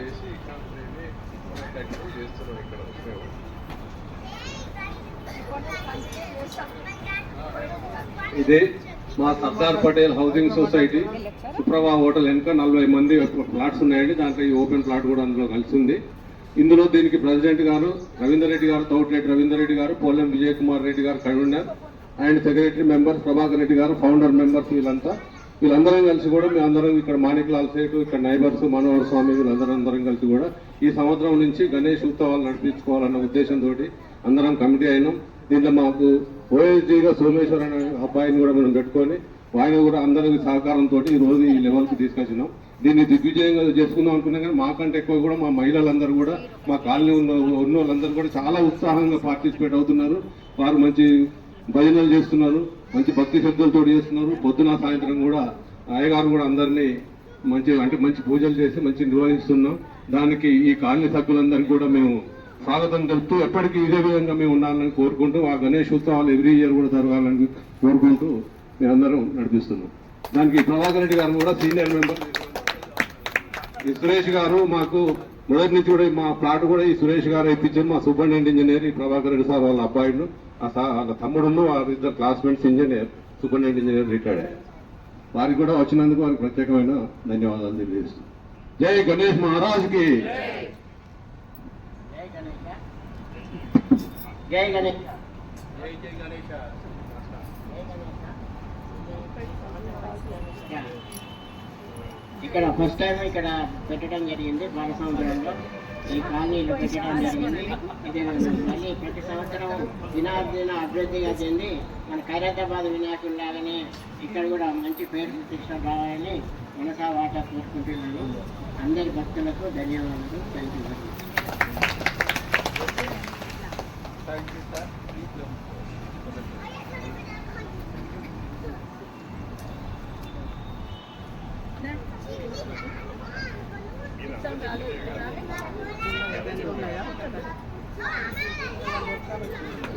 చేసి ఇక్కడ నుండి కంటిన్యూ చేస్తున్నాం ఇక్కడ మేము. ఇదే మా Sardar Patel housing society. Suprabha hotel వెనుక నలభై మంది ప్లాట్స్ ఉన్నాయండి. దాంట్లో ఈ ఓపెన్ ప్లాట్ కూడా అందులో కలిసి ఉంది ఇందులో దీనికి ప్రెసిడెంట్ గారు రవీందర్ రెడ్డి గారు తౌట్రెడ్డి రవీందర్ రెడ్డి గారు పోలెం విజయ్ కుమార్ రెడ్డి గారు convener and secretary members Prabhakar Reddy గారు ఫౌండర్ మెంబర్స్ వీళ్ళంతా. వీళ్ళందరం కలిసి కూడా మేము అందరం ఇక్కడ మాణికలాల్ సేటు ఇక్కడ నైబర్స్ మనోహర్ స్వామి వీళ్ళందరం అందరం కలిసి కూడా ఈ సంవత్సరం నుంచి గణేష్ ఉత్సవాలు నడిపించుకోవాలన్న ఉద్దేశంతో అందరం కమిటీ అయినాం. దీంట్లో మాకు ఓఎస్డీగా సోమేశ్వర్ అనే అబ్బాయిని కూడా మనం పెట్టుకొని ఆయన కూడా అందరి సహకారంతో ఈ రోజు ఈ లెవెల్కి తీసుకొచ్చినాం. దీన్ని దిగ్విజయంగా చేసుకుందాం అనుకున్నాం కానీ మాకంటే ఎక్కువ కూడా మా మహిళలందరూ కూడా మా కాలనీ ఉన్న ఉన్న వాళ్ళందరూ కూడా చాలా ఉత్సాహంగా పార్టిసిపేట్ అవుతున్నారు. వారు మంచి భజనలు చేస్తున్నారు. మంచి భక్తి శ్రద్ధలతో చేస్తున్నారు. పొద్దున సాయంత్రం కూడా అయ్యగారు కూడా అందరినీ మంచి అంటే మంచి పూజలు చేసి మంచి నిర్వహిస్తున్నాం. దానికి ఈ కాలనీ సభ్యులందరికీ కూడా మేము స్వాగతం తెలుపుతూ ఎప్పటికీ ఇదే విధంగా మేము ఉండాలని కోరుకుంటూ ఆ గణేష్ ఉత్సవాలు ఎవ్రీ ఇయర్ కూడా జరగాలని కోరుకుంటూ మేమందరం నడిపిస్తున్నాం. దానికి ప్రభాకర్ రెడ్డి గారు కూడా సీనియర్ మెంబర్. ఈ సురేష్ గారు మాకు మొదటి నుంచి కూడా మా ప్లాట్ కూడా ఈ సురేష్ గారు ఇప్పించారు. మా సూపరింటెండెంట్ ఇంజనీర్ ఈ ప్రభాకర్ రెడ్డి సార్ వాళ్ళ అబ్బాయిను వాళ్ళ తమ్ముడును వారి ఇద్దరు classmates engineer superintendent engineer retired అయ్యారు. వారికి కూడా వచ్చినందుకు వారికి ప్రత్యేకమైన ధన్యవాదాలు తెలియజేస్తున్నాం. జై గణేష్ మహారాజుకి! జై గణేష్. ఇక్కడ ఫస్ట్ టైం ఇక్కడ పెట్టడం జరిగింది బాల సంవత్సరంలో ఈ కాలనీలు పెట్టడం జరిగింది. ఇది మళ్ళీ ప్రతి సంవత్సరం దినాదిన అభివృద్ధిగా చెంది మన ఖైరతాబాద్ వినాయకుడు లాగానే ఇక్కడ కూడా మంచి పేరు ప్రతిష్ట రావాలని మనసా వాట కోరుకుంటున్నాను. అందరి భక్తులకు ధన్యవాదాలు. Thank you very much. Thank you 我妈妈在幼儿。